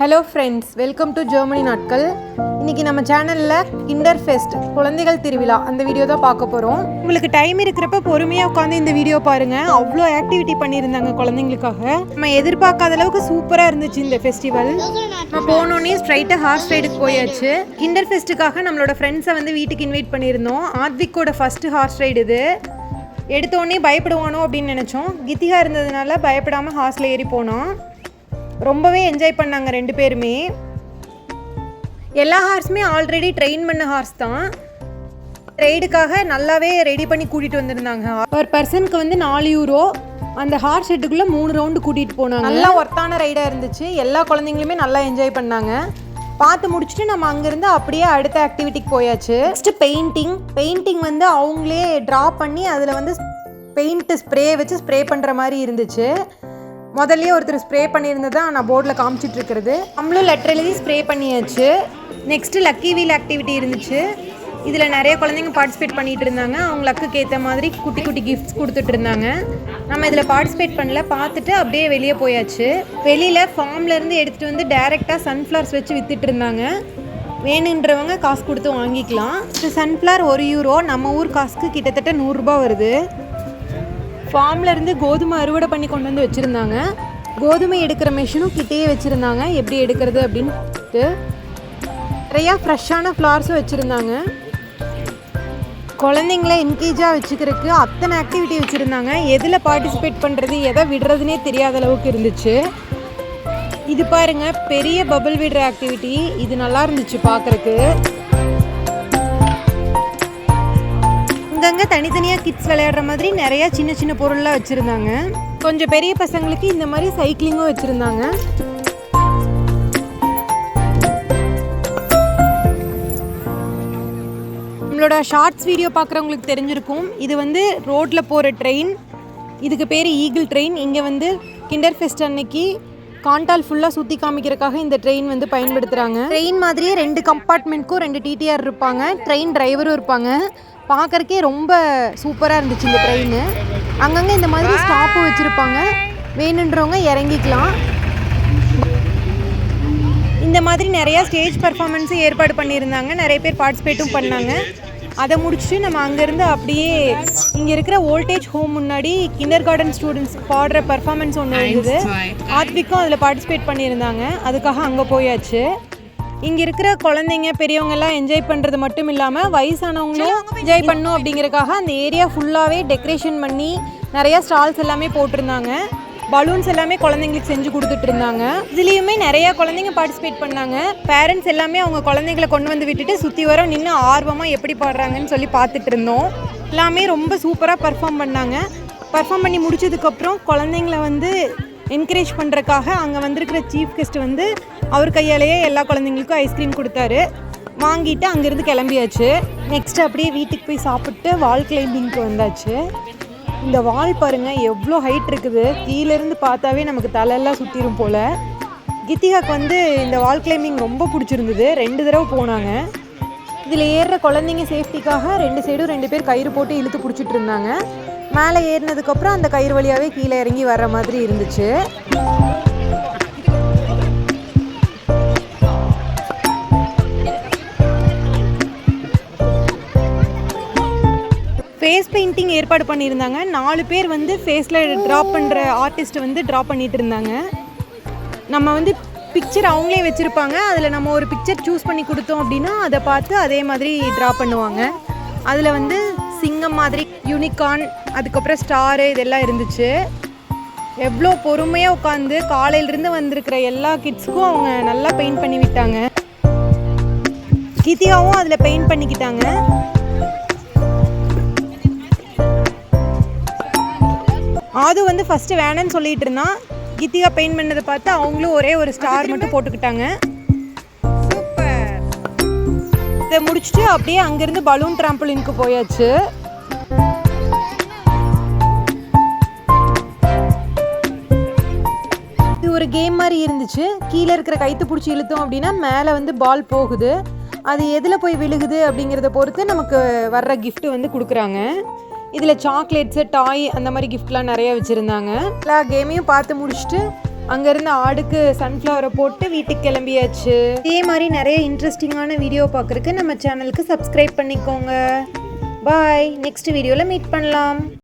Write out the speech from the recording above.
Hello friends welcome to Germany நாட்கள் இன்னைக்கு நம்ம சேனலில் கிண்டர் ஃபெஸ்ட் குழந்தைகள் திருவிழா அந்த வீடியோ தான் பார்க்க போகிறோம் உங்களுக்கு டைம் இருக்கிறப்ப பொறுமையாக உட்காந்து இந்த வீடியோ பாருங்கள் அவ்வளோ ஆக்டிவிட்டி பண்ணியிருந்தாங்க குழந்தைங்களுக்காக. நம்ம எதிர்பார்க்காத அளவுக்கு சூப்பராக இருந்துச்சு இந்த ஃபெஸ்டிவல் நம்ம போனோடனே ஸ்ட்ரைட்டாக ஹார்ஸ் ரைடுக்கு போயாச்சு. கிண்டர் ஃபெஸ்ட்டுக்காக நம்மளோட ஃப்ரெண்ட்ஸை வந்து வீட்டுக்கு இன்வைட் பண்ணியிருந்தோம். ஆத்விக்கோட ஃபஸ்ட்டு ஹார்ஸ் ரைடு இது. எடுத்தோடனே பயப்படுவானோ அப்படின்னு நினச்சோம். கித்திகா இருந்ததுனால பயப்படாமல் ஹார்ஸில் ஏறி போனோம் ரொம்பவே என்ஜாய் பண்ணாங்க ரெண்டு பேருமே. எல்லா ஹார்ஸுமே ஆல்ரெடி ட்ரெயின் பண்ண ஹார்ஸ் தான். ரைடுக்காக நல்லாவே ரெடி பண்ணி கூட்டிகிட்டு வந்திருந்தாங்க. பர் பர்சனுக்கு வந்து நாலு யூரோ அந்த ஹார்ஸ் ஷெட்டுக்குள்ளே மூணு ரவுண்டு கூட்டிகிட்டு போனாங்க. நல்லா ஒர்த்தான ரைடாக இருந்துச்சு. எல்லா குழந்தைங்களுமே நல்லா என்ஜாய் பண்ணாங்க. பார்த்து முடிச்சுட்டு நம்ம அங்கேருந்து அப்படியே அடுத்த ஆக்டிவிட்டிக்கு போயாச்சு. நெக்ஸ்ட்டு பெயிண்டிங் பெயிண்டிங் வந்து அவங்களே ட்ரா பண்ணி அதில் வந்து பெயிண்ட்டு ஸ்ப்ரே வச்சு ஸ்ப்ரே பண்ணுற மாதிரி இருந்துச்சு. முதல்லயே ஒருத்தர் ஸ்ப்ரே பண்ணியிருந்தது தான் நான் போர்டில் காமிச்சிட்டு இருக்கிறது நம்மளும் லெட்டர் எழுதி ஸ்ப்ரே பண்ணியாச்சு. நெக்ஸ்ட்டு லக்கி வீல் ஆக்டிவிட்டி இருந்துச்சு. இதில் நிறைய குழந்தைங்க பார்ட்டிசிபேட் பண்ணிட்டு இருந்தாங்க. அவங்க லக்குக்கு ஏற்ற மாதிரி குட்டி குட்டி கிஃப்ட்ஸ் கொடுத்துட்டு இருந்தாங்க. நம்ம இதில் பார்ட்டிசிபேட் பண்ணல. பார்த்துட்டு அப்படியே வெளியே போயாச்சு. வெளியில் ஃபார்ம்லேருந்து எடுத்துகிட்டு வந்து டைரெக்டாக சன்ஃப்ளவர்ஸ் வச்சு வித்துட்டு இருந்தாங்க. வேணுன்றவங்க காசு கொடுத்து வாங்கிக்கலாம். சன்ஃப்ளவர் ஒரு யூரோ நம்ம ஊர் காசுக்கு கிட்டத்தட்ட நூறுரூபா வருது. ஃபார்ம்லேருந்து கோதுமை அறுவடை பண்ணி கொண்டு வந்து வச்சுருந்தாங்க. கோதுமை எடுக்கிற மிஷினும் கிட்டேயே வச்சுருந்தாங்க. எப்படி எடுக்கிறது அப்படின்ட்டு நிறையா ஃப்ரெஷ்ஷான ஃப்ளவர்ஸும் வச்சுருந்தாங்க. குழந்தைங்கள என்கேஜாக வச்சுக்கிறதுக்கு அத்தனை ஆக்டிவிட்டி வச்சுருந்தாங்க. எதில் பார்ட்டிசிபேட் பண்ணுறது எதை விடுறதுனே தெரியாத அளவுக்கு இருந்துச்சு. இது பாருங்க பெரிய பபுள் விடுற ஆக்டிவிட்டி இது நல்லா இருந்துச்சு பார்க்குறக்கு அங்கங்கே தனித்தனியாக கிட்ஸ் விளையாடுற மாதிரி நிறையா சின்ன சின்ன பொருள்லாம் வச்சுருந்தாங்க. கொஞ்சம் பெரிய பசங்களுக்கு இந்த மாதிரி சைக்கிளிங்கும் வச்சுருந்தாங்க. நம்மளோட ஷார்ட்ஸ் வீடியோ பார்க்குறவங்களுக்கு தெரிஞ்சிருக்கும். இது வந்து ரோட்டில் போகிற ட்ரெயின் இதுக்கு பேர் ஈகிள் ட்ரெயின் இங்கே வந்து கிண்டர் ஃபெஸ்ட் அன்னைக்கு காண்டால் ஃபுல்லாக சுற்றி காமிக்கிறதுக்காக இந்த ட்ரெயின் வந்து பயன்படுத்துகிறாங்க ட்ரெயின் மாதிரியே ரெண்டு கம்பார்ட்மெண்ட்க்கும் ரெண்டு டிடிஆர் இருப்பாங்க. ட்ரெயின் டிரைவரும் இருப்பாங்க. பார்க்கறக்கே ரொம்ப சூப்பராக இருந்துச்சு இந்த ட்ரெயின் அங்கங்கே இந்த மாதிரி ஸ்டாப்பும் வச்சுருப்பாங்க. வேணுன்றவங்க இறங்கிக்கலாம். இந்த மாதிரி நிறையா ஸ்டேஜ் பர்ஃபார்மன்ஸும் ஏற்பாடு பண்ணியிருந்தாங்க. நிறைய பேர் பார்ட்டிசிபேட்டும் பண்ணாங்க. அதை முடிச்சுட்டு நம்ம அங்கேருந்து அப்படியே இங்கே இருக்கிற ஓல்டேஜ் ஹோம் முன்னாடி கிண்டர் கார்டன் ஸ்டூடெண்ட்ஸ் பாடுற பர்ஃபார்மன்ஸ் ஒன்று இருந்தது. ஆத்விக்கும் அதில் பார்ட்டிசிபேட் பண்ணியிருந்தாங்க. அதுக்காக அங்கே போயாச்சு. இங்கே இருக்கிற குழந்தைங்க பெரியவங்க எல்லாம் என்ஜாய் பண்ணுறது மட்டும் இல்லாமல் வயசானவங்களும் என்ஜாய் பண்ணும் அப்படிங்கறதுக்காக அந்த ஏரியா ஃபுல்லாகவே டெக்கரேஷன் பண்ணி நிறையா ஸ்டால்ஸ் எல்லாமே போட்டிருந்தாங்க. பலூன்ஸ் எல்லாமே குழந்தைங்களுக்கு செஞ்சு கொடுத்துட்டு இருந்தாங்க இதுலேயுமே நிறைய குழந்தைங்க பார்ட்டிசிபேட் பண்ணாங்க. பேரண்ட்ஸ் எல்லாமே அவங்க குழந்தைங்களை கொண்டு வந்து விட்டுட்டு சுற்றி வர நின்று ஆர்வமாக எப்படி பாடுறாங்கன்னு சொல்லி பார்த்துட்டு இருந்தோம் எல்லாமே ரொம்ப சூப்பராக பர்ஃபார்ம் பண்ணாங்க. பர்ஃபார்ம் பண்ணி முடிச்சதுக்கப்புறம் குழந்தைங்கள வந்து என்கரேஜ் பண்ணுறக்காக அங்கே வந்திருக்கிற சீஃப் கெஸ்ட் வந்து அவர் கையாலேயே எல்லா குழந்தைங்களுக்கும் ஐஸ்கிரீம் கொடுத்தாரு. வாங்கிட்டு அங்கேருந்து கிளம்பியாச்சு. நெக்ஸ்ட் அப்படியே வீட்டுக்கு போய் சாப்பிட்டு வால் கிளைம்பிங்க்கு வந்தாச்சு. இந்த வால் பாருங்க எவ்வளோ ஹைட் இருக்குது. கீழேருந்து பார்த்தாவே நமக்கு தலையெல்லாம் சுற்றிடும் போல். கித்திகாக்கு வந்து இந்த வால் கிளைம்பிங் ரொம்ப பிடிச்சிருந்தது. ரெண்டு தடவை போனாங்க. இதில் ஏறுற குழந்தைங்க சேஃப்டிக்காக ரெண்டு சைடும் ரெண்டு பேர் கயிறு போட்டு இழுத்து பிடிச்சிட்டு இருந்தாங்க. மேலே ஏறினதுக்கப்புறம் அந்த கயிறு வழியாகவே கீழே இறங்கி வர்ற மாதிரி இருந்துச்சு. ஃபேஸ் பெயிண்டிங் ஏற்பாடு பண்ணியிருந்தாங்க. நாலு பேர் வந்து ஃபேஸில் ட்ரா பண்ணுற ஆர்டிஸ்ட் வந்து ட்ரா பண்ணிட்டு இருந்தாங்க. நம்ம வந்து பிக்சர் அவங்களே வச்சுருப்பாங்க. அதில் நம்ம ஒரு பிக்சர் சூஸ் பண்ணி கொடுத்தோம் அப்படின்னா அதை பார்த்து அதே மாதிரி ட்ரா பண்ணுவாங்க. அதில் வந்து சிங்கம் மாதிரி யூனிகார்ன் அதுக்கப்புறம் ஸ்டாரு இதெல்லாம் இருந்துச்சு. எவ்வளோ பொறுமையாக உட்காந்து காலையிலேருந்து வந்திருக்கிற எல்லா கிட்ஸ்க்கும் அவங்க நல்லா பெயிண்ட் பண்ணி விட்டாங்க. கித்தியாவும் அதில் பெயிண்ட் பண்ணிக்கிட்டாங்க. ஆது வந்து ஃபஸ்ட்டு வேணான்னு சொல்லிட்டு இருந்தான் கீதிகா பெயிண்ட் பண்ணதை பார்த்து அவங்களும் ஒரே ஒரு ஸ்டார் மட்டும் போட்டுக்கிட்டாங்க. சூப்பர். இதை முடிச்சுட்டு அப்படியே அங்கேருந்து பலூன் ட்ராம்பலினுக்கு போயாச்சு. கேம் மாதிரி இருந்துச்சு. கீழே இருக்கிற கைத்து பிடிச்சி இழுத்தோம் அப்படின்னா மேலே வந்து பால் போகுது. அது எதில் போய் விழுகுது அப்படிங்கிறத பொறுத்து நமக்கு வர்ற கிஃப்ட்டு வந்து கொடுக்குறாங்க. இதில் சாக்லேட்ஸு டாய் அந்த மாதிரி கிஃப்ட்லாம் நிறையா வச்சுருந்தாங்க. எல்லா கேமையும் பார்த்து முடிச்சுட்டு அங்கேருந்து ஆடுக்கு சன்ஃப்ளவரை போட்டு வீட்டுக்கு கிளம்பியாச்சு. இதே மாதிரி நிறைய இன்ட்ரெஸ்டிங்கான வீடியோ பார்க்குறக்கு நம்ம சேனலுக்கு சப்ஸ்கிரைப் பண்ணிக்கோங்க. பாய் நெக்ஸ்ட் வீடியோவில் மீட் பண்ணலாம்.